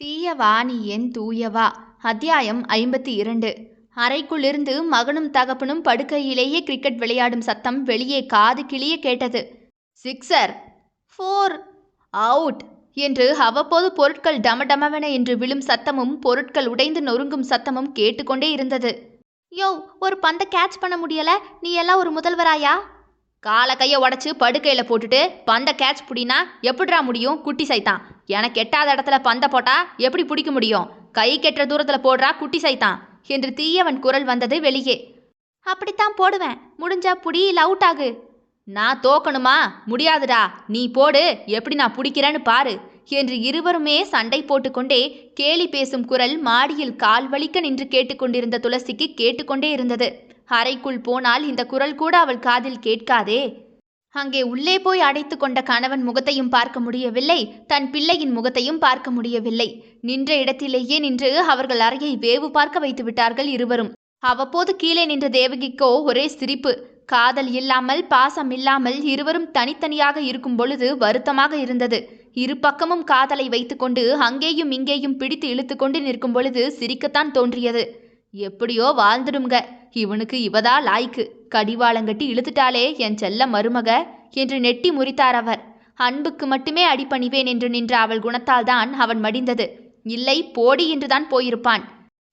தீய வாணி என் தூயவா? அத்தியாயம் ஐம்பத்தி இரண்டு அறைக்குள்ளிருந்து மகனும் தகப்பனும் படுக்கையிலேயே கிரிக்கெட் விளையாடும் சத்தம் வெளியே காது கிளிய கேட்டது. சிக்ஸர் ஃபோர் அவுட் என்று அவ்வப்போது பொருட்கள் டமடமவென என்று விழும் சத்தமும் பொருட்கள் உடைந்து நொறுங்கும் சத்தமும் கேட்டுக்கொண்டே இருந்தது. யோ ஒரு பந்தை கேட்ச் பண்ண முடியல? நீ எல்லாம் ஒரு முதல்வராயா? காலை கையை உடச்சு படுக்கையில் போட்டுட்டு பந்தை கேட்ச் புடினா எப்படிரா முடியும்? குட்டி சைத்தான். எனக்கு எட்டாத இடத்துல பந்தை போட்டா எப்படி பிடிக்க முடியும்? கை கெட்டுற தூரத்தில் போடுறா குட்டி சைத்தான். என்று தீயவன் குரல் வந்தது வெளியே. அப்படித்தான் போடுவேன். முடிஞ்சா புடி இல்லை அவுட் ஆகு. நான் தோக்கணுமா? முடியாதுடா. நீ போடு. எப்படி நான் பிடிக்கிறேன்னு பாரு. என்று இருவருமே சண்டை போட்டுக்கொண்டே கேலி பேசும் குரல் மாடியில் கால் வலிக்க நின்று கேட்டுக்கொண்டிருந்த துளசிக்கு கேட்டுக்கொண்டே இருந்தது. அறைக்குள் போனால் இந்த குரல் கூட அவள் காதில் கேட்காதே. அங்கே உள்ளே போய் அடைத்து கொண்ட கணவன் முகத்தையும் பார்க்க முடியவில்லை. தன் பிள்ளையின் முகத்தையும் பார்க்க முடியவில்லை. நின்ற இடத்திலேயே நின்று அவர்கள் அறையை வேவு பார்க்க வைத்து விட்டார்கள் இருவரும். அவ்வப்போது கீழே நின்ற தேவகிக்கோ ஒரே சிரிப்பு. காதல் இல்லாமல் பாசம் இல்லாமல் இருவரும் தனித்தனியாக இருக்கும் பொழுது வருத்தமாக இருந்தது. இரு பக்கமும் காதலை வைத்துக்கொண்டு அங்கேயும் இங்கேயும் பிடித்து இழுத்துக்கொண்டு நிற்கும் பொழுது சிரிக்கத்தான் தோன்றியது. எப்படியோ வாழ்ந்துடுங்க இவனுக்கு இவதா லாய்க்கு. கடிவாளங்கட்டி இழுத்துட்டாளே என் செல்ல மருமக என்று நெட்டி முறித்தார் அவர். அன்புக்கு மட்டுமே அடிபணிவேன் என்று நின்ற அவள் குணத்தால் தான் அவன் மடிந்தது. இல்லை போடி என்றுதான் போயிருப்பான்.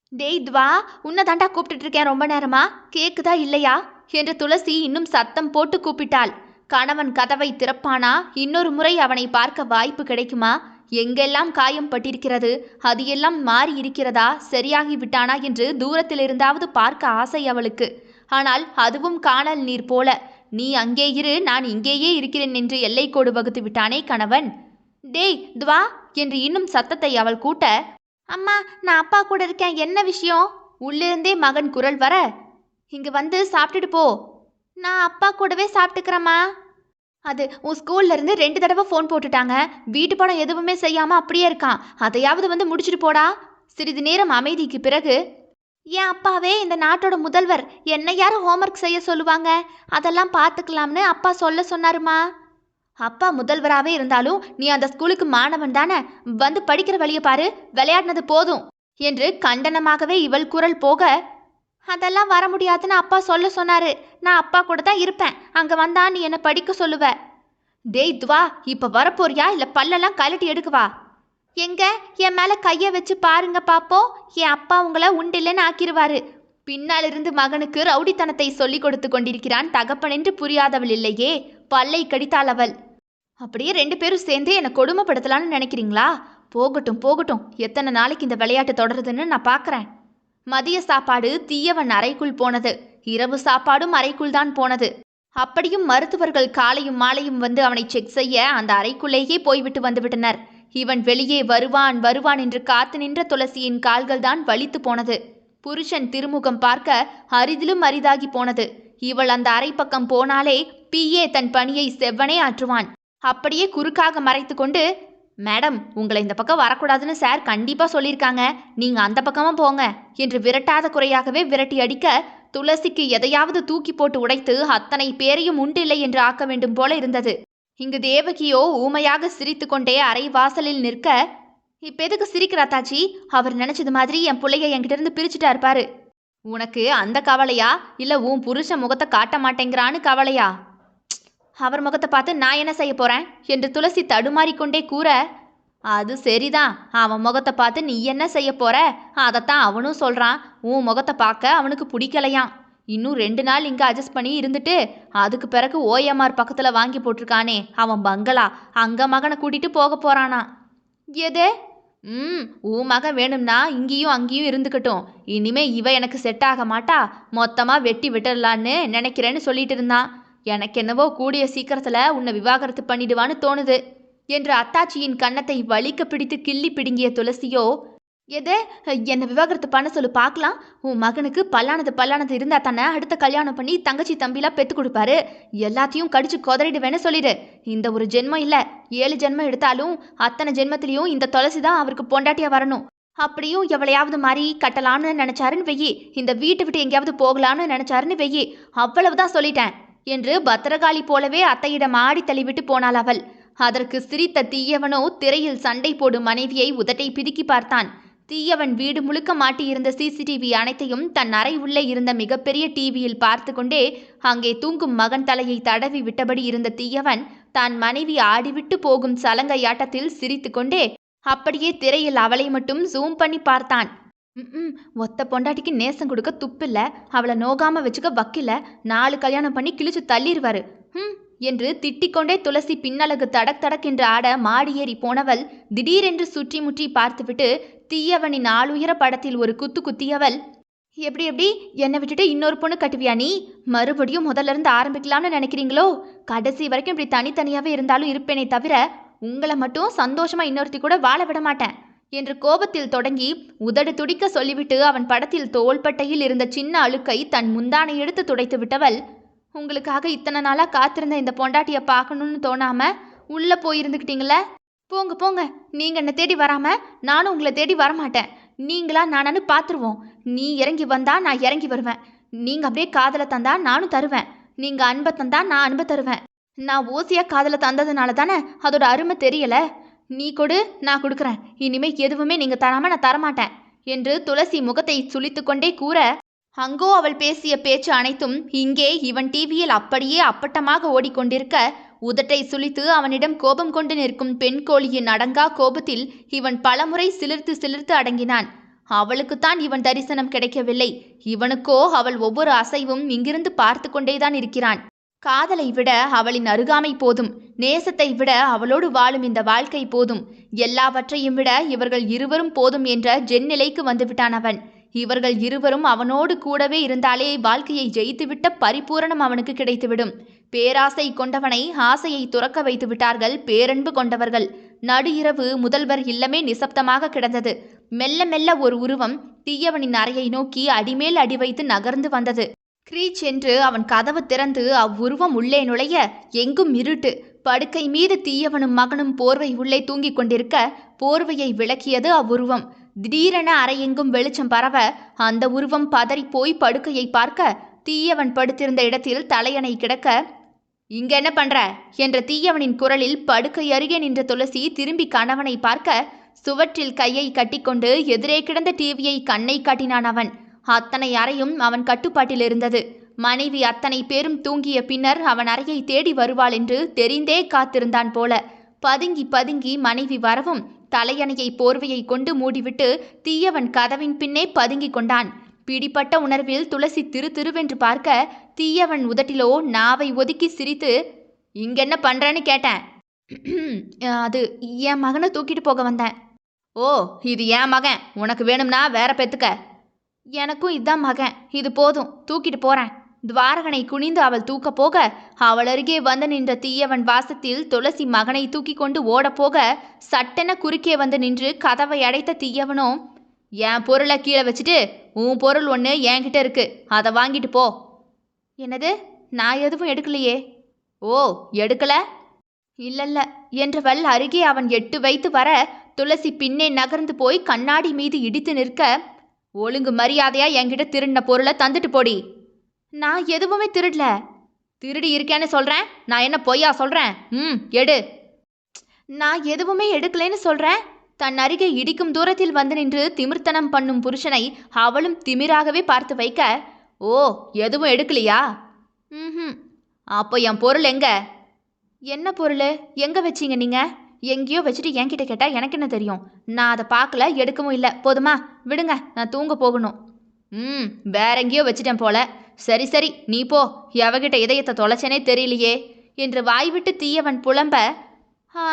டேய் துவா உன்னை தாண்டா கூப்பிட்டுட்டு இருக்கேன் ரொம்ப நேரமா? கேக்குதா இல்லையா? என்று துளசி இன்னும் சத்தம் போட்டு கூப்பிட்டாள். கணவன் கதவை திறப்பானா? இன்னொரு முறை அவனை பார்க்க வாய்ப்பு கிடைக்குமா? எங்கெல்லாம் காயம் பட்டிருக்கிறது? அது எல்லாம் மாறி இருக்கிறதா? சரியாகி விட்டானா என்று தூரத்தில் இருந்தாவது பார்க்க ஆசை அவளுக்கு. ஆனால் அதுவும் காணல் நீர் போல. நீ அங்கே இரு நான் இங்கேயே இருக்கிறேன் என்று எல்லைக்கோடு வகுத்து விட்டானே கணவன். டேய் துவா என்று இன்னும் சத்தத்தை அவள் கூட்ட. அம்மா நான் அப்பா கூட இருக்கேன் என்ன விஷயம்? உள்ளிருந்தே மகன் குரல் வர. இங்க வந்து சாப்பிட்டுட்டு போ. நான் அப்பா கூடவே சாப்பிட்டுக்கிறேம்மா. அது உன் ஸ்கூல்ல இருந்து ரெண்டு தடவை ஃபோன் போட்டுட்டாங்க. வீட்டு படம் எதுவுமே செய்யாம அப்படியே இருக்கான். அதையாவது வந்து முடிச்சிட்டு போடா. சிறிது நேரம் அமைதிக்கு பிறகு என் அப்பாவே இந்த நாட்டோட முதல்வர் என்ன யாரும் ஹோம்ஒர்க் செய்ய சொல்லுவாங்க? அதெல்லாம் பார்த்துக்கலாம்னு அப்பா சொல்ல சொன்னாருமா? அப்பா முதல்வராகவே இருந்தாலும் நீ அந்த ஸ்கூலுக்கு மாணவன் தானே? வந்து படிக்கிற வழியை பாரு விளையாடினது போதும் என்று கண்டனமாகவே இவள் குரல் போக அதெல்லாம் வர முடியாதுன்னு அப்பா சொல்ல சொன்னாரு. நான் அப்பா கூட தான் இருப்பேன். அங்கே வந்தா நீ என்னை படிக்க சொல்லுவ. டேய் துவா இப்போ வரப்போறியா? இல்லை பல்லெல்லாம் கழட்டி எடுக்குவா எங்க? என் மேல கையை வச்சு பாருங்க பாப்போம் என் அப்பா உங்களை உண்டில்லன்னு ஆக்கிருவாரு. பின்னாலிருந்து மகனுக்கு ரவுடித்தனத்தை சொல்லிக் கொடுத்து கொண்டிருக்கிறான் தகப்பன் என்று புரியாதவள் இல்லையே. பல்லை கடித்தாள் அவள். அப்படியே ரெண்டு பேரும் சேர்ந்து என்னை கொடுமைப்படுத்தலான்னு நினைக்கிறீங்களா? போகட்டும் போகட்டும். எத்தனை நாளைக்கு இந்த விளையாட்டு தொடருதுன்னு நான் பார்க்குறேன் மதிய சாப்பாடு தீயவன் அறைக்குள் போனது. இரவு சாப்பாடும் அறைக்குள் தான் போனது. அப்படியும் மருத்துவர்கள் காலையும் மாலையும் வந்து அவனை செக் செய்ய அந்த அறைக்குள்ளேயே போய்விட்டு வந்துவிட்டனர் இவன் வெளியே வருவான் வருவான் என்று காத்து நின்ற துளசியின் கால்கள் தான் வலித்து போனது. புருஷன் திருமுகம் பார்க்க அரிதிலும் அரிதாகி போனது. இவள் அந்த அறை பக்கம் போனாலே பிஏ தன் பணியை செவ்வனே ஆற்றுவான். அப்படியே குறுக்காக மறைத்து கொண்டு மேடம் உங்களை இந்த பக்கம் வரக்கூடாதுன்னு சார் கண்டிப்பாக சொல்லியிருக்காங்க. நீங்கள் அந்த பக்கமாக போங்க என்று விரட்டாத குறையாகவே விரட்டி அடிக்க துளசிக்கு எதையாவது தூக்கி போட்டு உடைத்து அத்தனை பேரையும் உண்டில்லை என்று ஆக்க வேண்டும் போல இருந்தது. இங்கு தேவகியோ ஊமையாக சிரித்து கொண்டே அறை வாசலில் நிற்க இப்ப எதுக்கு சிரிக்கிறா தாச்சி அவர் நினைச்சது மாதிரி என் பிள்ளைய என்கிட்ட இருந்து பிரிச்சுட்டா இருப்பாரு உனக்கு அந்த கவலையா? இல்ல உன் புருஷன் முகத்தை காட்ட மாட்டேங்கிறான்னு கவலையா? அவர் முகத்தை பார்த்து நான் என்ன செய்ய போறேன்? என்று துளசி தடுமாறிக்கொண்டே கூற அது சரிதான். அவன் முகத்தை பார்த்து நீ என்ன செய்ய போற? அதைத்தான் அவனும் சொல்றான். உன் முகத்தை பார்க்க அவனுக்கு பிடிக்கலையாம். இன்னும் ரெண்டு நாள் இங்கே அட்ஜஸ்ட் பண்ணி இருந்துட்டு அதுக்கு பிறகு ஓஎம்ஆர் பக்கத்தில் வாங்கி போட்டிருக்கானே அவன் பங்களா அங்கே மகனை கூட்டிகிட்டு போக போகிறானா எது? ம் உன் மகன் வேணும்னா இங்கேயும் அங்கேயும் இருந்துக்கட்டும். இனிமே இவ எனக்கு செட் ஆக மாட்டா மொத்தமாக வெட்டி விட்டுடலான்னு நினைக்கிறேன்னு சொல்லிட்டு இருந்தான். எனக்கு என்னவோ கூடிய சீக்கிரத்தில் உன்னை விவாகரத்து பண்ணிடுவான்னு தோணுது. என்று அத்தாச்சியின் கன்னத்தை வலிக்க பிடித்து கிள்ளி பிடுங்கிய துளசியோ எது? என்னை விவாகரத்து பண்ண சொல்லு பார்க்கலாம். உன் மகனுக்கு பல்லானது பல்லானது இருந்தால் தானே அடுத்த கல்யாணம் பண்ணி தங்கச்சி தம்பிலாம் பெற்று கொடுப்பாரு. எல்லாத்தையும் கடிச்சு கொதறிடுவேன்னு சொல்லிடு. இந்த ஒரு ஜென்மம் இல்லை. ஏழு ஜென்மம் எடுத்தாலும் அத்தனை ஜென்மத்திலையும் இந்த துளசி தான் அவருக்கு பொண்டாட்டியாக வரணும். அப்படியும் எவளையாவது மாதிரி கட்டலாம்னு நினைச்சாருன்னு வெயி. இந்த வீட்டை விட்டு எங்கேயாவது போகலாம்னு நினைச்சாருன்னு வெயி. அவ்வளவுதான் சொல்லிட்டேன் என்று பத்திரகாளி போலவே அத்தையிடம் ஆடி தள்ளிவிட்டு போனாள் அவள். அதற்கு சிரித்த தீயவனோ திரையில் சண்டை போடும் மனைவியை உதட்டை பிதுக்கி பார்த்தான். தீயவன் வீடு முழுக்க மாட்டியிருந்த சிசிடிவி அனைத்தையும் தன் அறை உள்ளே இருந்த மிகப்பெரிய டிவியில் பார்த்து கொண்டே அங்கே தூங்கும் மகன் தலையை தடவி விட்டபடி இருந்த தீயவன் தான் மனைவி ஆடிவிட்டு போகும் சலங்கையாட்டத்தில் சிரித்துக்கொண்டே அப்படியே திரையில் அவளை மட்டும் ஜூம் பண்ணி பார்த்தான். ம் ஒத்த பொண்டாட்டிக்கு நேசம் கொடுக்க துப்பில்ல. அவளை நோகாம வச்சுக்க வக்கில்ல. நாலு கல்யாணம் பண்ணி கிழிச்சு தள்ளிடுவாரு ம் என்று திட்டிக்கொண்டே துளசி பின்னலகு தடக் தடக்கென்று ஆட மாடியேறி போனவள் திடீரென்று சுற்றி முற்றி பார்த்துவிட்டு தீயவனின் ஆளுயர படத்தில் ஒரு குத்து குத்தியவள் எப்படி எப்படி? என்னை விட்டுட்டு இன்னொரு பொண்ணு கட்டுவியா நீ? மறுபடியும் முதல்ல இருந்து ஆரம்பிக்கலாம்னு நினைக்கிறீங்களோ? கடைசி வரைக்கும் இப்படி தனித்தனியாவே இருந்தாலும் இருப்பேனே தவிர உங்களை மட்டும் சந்தோஷமா இன்னொருத்தி கூட வாழ விட மாட்டேன் என்று கோபத்தில் தொடங்கி உதடு துடிக்க சொல்லிவிட்டு அவன் படத்தில் தோள்பட்டையில் இருந்த சின்ன அழுக்கை தன் முந்தானை எடுத்து துடைத்து விட்டவள் உங்களுக்காக இத்தனை நாளாக காத்திருந்த இந்த பொண்டாட்டியை பார்க்கணுன்னு தோணாமல் உள்ளே போயிருந்துக்கிட்டீங்களே போங்க போங்க. நீங்கள் என்னை தேடி வராமல் நானும் உங்களை தேடி வரமாட்டேன். நீங்களா நானானு பார்த்துருவோம். நீ இறங்கி வந்தா நான் இறங்கி வருவேன். நீங்கள் அப்படியே காதலை தந்தா நானும் தருவேன். நீங்கள் அன்பை தந்தா நான் அன்பை தருவேன். நான் ஓசியாக காதலை தந்ததுனால தானே அதோட அருமை தெரியலை. நீ கொடு நான் கொடுக்குறேன். இனிமேல் எதுவுமே நீங்கள் தராமல் நான் தரமாட்டேன். என்று துளசி முகத்தை சுளித்துக்கொண்டே கூற அங்கோ அவள் பேசிய பேச்சு அனைத்தும் இங்கே இவன் டிவியில் அப்படியே அப்பட்டமாக ஓடிக்கொண்டிருக்க உதட்டை சுழித்து அவனிடம் கோபம் கொண்டு நிற்கும் பெண் கோழியின் அடங்கா கோபத்தில் இவன் பலமுறை சிலிர்த்து சிலிர்த்து அடங்கினான். அவளுக்குத்தான் இவன் தரிசனம் கிடைக்கவில்லை. இவனுக்கோ அவள் ஒவ்வொரு அசைவும் இங்கிருந்து பார்த்து கொண்டேதான் இருக்கிறான். காதலை விட அவளின் அருகாமை போதும். நேசத்தை விட அவளோடு வாழும் இந்த வாழ்க்கை போதும். எல்லாவற்றையும் விட இவர்கள் இருவரும் போதும் என்ற ஜென்னிலைக்கு வந்துவிட்டான் அவன். இவர்கள் இருவரும் அவனோடு கூடவே இருந்தாலே வாழ்க்கையை ஜெயித்துவிட்ட பரிபூரணம் அவனுக்கு கிடைத்துவிடும். பேராசை கொண்டவனை ஆசையை துறக்க வைத்து விட்டார்கள் பேரன்பு கொண்டவர்கள். நடு இரவு முதல்வர் இல்லமே நிசப்தமாக கிடந்தது. மெல்ல மெல்ல ஒரு உருவம் தீயவனின் அறையை நோக்கி அடிமேல் அடி வைத்து நகர்ந்து வந்தது. கிரீச் என்று அவன் கதவு திறந்து அவ்வுருவம் உள்ளே நுழைய எங்கும் இருட்டு. படுக்கை மீது தீயவனும் மகனும் போர்வை உள்ளே தூங்கிக் கொண்டிருக்க போர்வையை விளக்கியது அவ்வுருவம். திடீரென அறையெங்கும் வெளிச்சம் பரவ அந்த உருவம் பதறிப் போய் படுக்கையை பார்க்க தீயவன் படுத்திருந்த இடத்தில் தலையணை கிடக்க இங்க என்ன பண்ற? என்ற தீயவனின் குரலில் படுக்கை அருகே நின்ற துளசி திரும்பி கணவனை பார்க்க சுவற்றில் கையை கட்டிக்கொண்டு எதிரே கிடந்த டிவியை கண்ணை காட்டினான் அவன். அத்தனை அறையும் அவன் கட்டுப்பாட்டில் இருந்தது. மனைவி அத்தனை பேரும் தூங்கிய பின்னர் அவன் அறையை தேடி வருவாள் என்று தெரிந்தே காத்திருந்தான் போல. பதுங்கி பதுங்கி மனைவி வரவும் தலையணையை போர்வையை கொண்டு மூடிவிட்டு தீயவன் கதவின் பின்னே பதுங்கிக் கொண்டான். பிடிப்பட்ட உணர்வில் துளசி திரு திருவென்று பார்க்க தீயவன் உதட்டிலோ நாவை ஒதுக்கி சிரித்து இங்கென்ன பண்றேன்னு கேட்டேன். அது என் மகனை தூக்கிட்டு போக வந்தேன். ஓ இது என் மகன். உனக்கு வேணும்னா வேற பெத்துக்க. எனக்கும் இதான் மகன். இது போதும். தூக்கிட்டு போறேன். துவாரகனை குனிந்து அவள் தூக்க போக அவள் அருகே வந்து நின்ற தீயவன் வாசத்தில் துளசி மகனை தூக்கி கொண்டு ஓடப்போக சட்டென குறுக்கே வந்து நின்று கதவை அடைத்த தீயவனோ என் பொருளை கீழே வச்சுட்டு உன் பொருள் ஒன்று என்கிட்ட இருக்கு அதை வாங்கிட்டு போ. என்னது? நான் எதுவும் எடுக்கலையே. ஓ எடுக்கல? இல்லல்ல என்றவள் அருகே அவன் எட்டு வைத்து வர துளசி பின்னே நகர்ந்து போய் கண்ணாடி மீது இடித்து நிற்க ஒழுங்கு மரியாதையா என்கிட்ட திருடின பொருளை தந்துட்டு போடி. நான் எதுவுமே திருடல. திருடி இருக்கேன்னு சொல்றேன். நான் என்ன பொய்யா சொல்றேன்? ம் எடு. நான் எதுவுமே எடுக்கலைன்னு சொல்றேன். தன் அருகே இடிக்கும் தூரத்தில் வந்து நின்று திமிர்த்தனம் பண்ணும் புருஷனை அவளும் திமிராகவே பார்த்து வைக்க ஓ எதுவும் எடுக்கலையா? ம் அப்போ என் பொருள் எங்க? என்ன பொருள்? எங்க வச்சீங்க நீங்க? எங்கேயோ வச்சுட்டு என்கிட்ட கேட்டா எனக்கு என்ன தெரியும்? நான் அதை பார்க்கல எடுக்கவும் இல்லை. போதுமா? விடுங்க நான் தூங்க போகணும். ம் வேற எங்கேயோ வச்சிட்டேன் போல. சரி சரி நீ போ. எவகிட்ட இதயத்தை தொலைச்சனே தெரியலையே. என்று வாய்விட்டு தீயவன் புலம்ப ஆ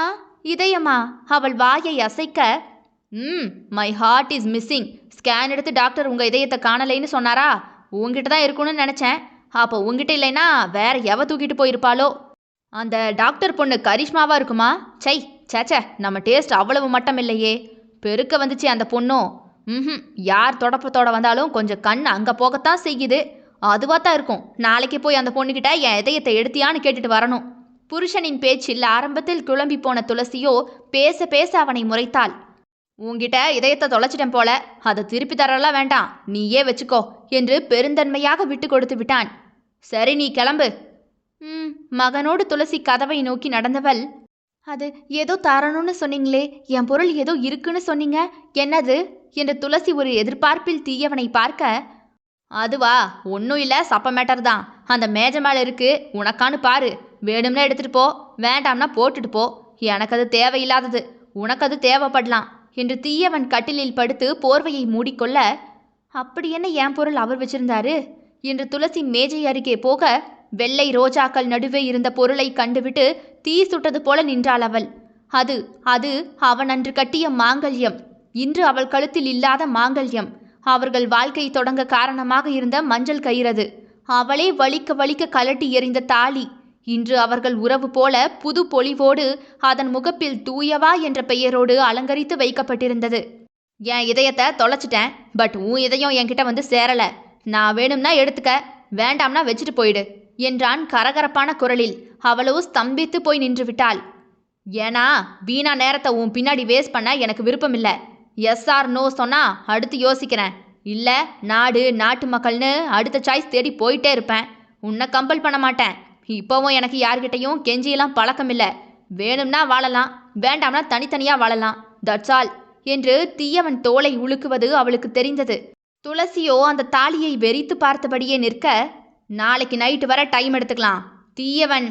இதயமா? அவள் வாயை அசைக்க ம் my heart is missing scan எடுத்து டாக்டர் உங்கள் இதயத்தை காணலைன்னு சொன்னாரா? உங்ககிட்ட தான் இருக்கணும்னு நினச்சேன். அப்போ உங்ககிட்ட இல்லைன்னா வேற எவ தூக்கிட்டு போயிருப்பாளோ? அந்த டாக்டர் பொண்ணு கரிஷ்மாவா இருக்குமா? சை சேச்சே நம்ம டேஸ்ட் அவ்வளவு மட்டம் இல்லையே பெருக்க வந்துச்சு அந்த பொண்ணும் ம் யார் தொடப்பத்தோட வந்தாலும் கொஞ்சம் கண் அங்கே போகத்தான் செய்யுது. அதுவாக தான் இருக்கும். நாளைக்கு போய் அந்த பொண்ணுக்கிட்ட என் இதயத்தை எடுத்தியான்னு கேட்டுட்டு வரணும். புருஷனின் பேச்சில் ஆரம்பத்தில் குழம்பி போன துளசியோ பேச பேச அவனை முறைத்தாள். உன்கிட்ட இதயத்தை தொலைச்சிட்டேன் போல. அதை திருப்பி தரலாம் வேண்டாம். நீயே வச்சுக்கோ என்று பெருந்தன்மையாக விட்டு கொடுத்து விட்டான். சரி நீ கிளம்பு. ம் மகனோடு துளசி கதவை நோக்கி நடந்தவள் அது ஏதோ தரணும்னு சொன்னீங்களே. என் பொருள் ஏதோ இருக்குன்னு சொன்னீங்க. என்னது? என்று துளசி ஒரு எதிர்பார்ப்பில் தீயவனை பார்க்க அதுவா ஒன்றும் இல்லை சப்ப மேட்டர் தான். அந்த மேஜை மேலே இருக்கு உனக்கான்னு பாரு. வேணும்னா எடுத்துகிட்டு போ வேண்டாம்னா போட்டுட்டு போ. எனக்கு அது தேவையில்லாதது. உனக்கு அது தேவைப்படலாம் என்று தீயவன் கட்டிலில் படுத்து போர்வையை மூடிக்கொள்ள அப்படி என்ன என் பொருள் அவர் வச்சிருந்தாரு? என்று துளசி மேஜை அருகே போக வெள்ளை ரோஜாக்கள் நடுவே இருந்த பொருளை கண்டுவிட்டு தீ சுட்டது போல நின்றாள் அவள். அது அது அவன் அன்று கட்டிய மாங்கல்யம். இன்று அவள் கழுத்தில் இல்லாத மாங்கல்யம். அவர்கள் வாழ்க்கை தொடங்க காரணமாக இருந்த மஞ்சள் கயிறது. அவளே வலிக்க வலிக்க கலட்டி எறிந்த தாலி. இன்று அவர்கள் உறவு போல புது பொலிவோடு அதன் முகப்பில் தூயவா என்ற பெயரோடு அலங்கரித்து வைக்கப்பட்டிருந்தது. என் இதயத்தை தொலைச்சிட்டேன். பட் உன் இதயம் என்கிட்ட வந்து சேரல. நான் வேணும்னா எடுத்துக்க. வேண்டாம்னா வச்சுட்டு போயிடு என்றான் கரகரப்பான குரலில். அவளோ ஸ்தம்பித்து போய் நின்று விட்டாள் ஏன்னா வீணா நேரத்தை உன் பின்னாடி வேஸ்ட் பண்ண எனக்கு விருப்பமில்லை. எஸ் ஆர் நோ சொன்னா அடுத்து யோசிக்கிறேன். இல்லை நாடு நாட்டு மக்கள்னு அடுத்த சாய்ஸ் தேடி போயிட்டே இருப்பேன். உன்னை கம்பல் பண்ண மாட்டேன். இப்போவும் எனக்கு யார்கிட்டையும் கெஞ்சியெல்லாம் பழக்கம் இல்லை. வேணும்னா வாழலாம் வேண்டாம்னா தனித்தனியாக வாழலாம். தட்ஸ் ஆல் என்று தீயவன் தோலை உலுக்குவது அவளுக்கு தெரிந்தது. துளசியோ அந்த தாலியை வெறித்து பார்த்தபடியே நிற்க நாளைக்கு நைட்டு வர டைம் எடுத்துக்கலாம். தீயவன்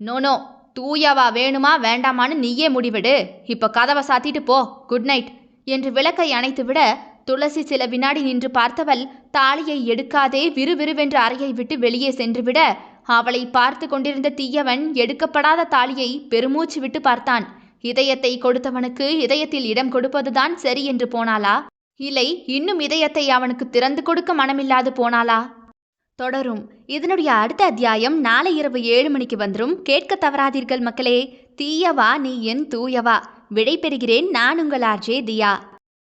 நோ நோ தூயவா வேணுமா வேண்டாமான்னு நீயே முடிவெடு. இப்போ கதவை சாத்திட்டு போ. குட் நைட் என்று விளக்கை அணைத்துவிட துளசி சில வினாடி நின்று பார்த்தவள் தாலியை எடுக்காதே விறுவிறுவென்று அறையை விட்டு வெளியே சென்றுவிட அவளை பார்த்து கொண்டிருந்த தீயவன் எடுக்கப்படாத தாலியை பெருமூச்சு விட்டு பார்த்தான். இதயத்தை கொடுத்தவனுக்கு இதயத்தில் இடம் கொடுப்பதுதான் சரி என்று போனாளா? இல்லை இன்னும் இதயத்தை அவனுக்கு திறந்து கொடுக்க மனமில்லாது போனாளா? தொடரும். இதனுடைய அடுத்த அத்தியாயம் நாளை இரவு ஏழு மணிக்கு வந்துடும் கேட்க தவறாதீர்கள் மக்களே. தீயவா நீ என் தூயவா. விடைபெறுகிறேன் நான் உங்கள் ஆர்ஜே தியா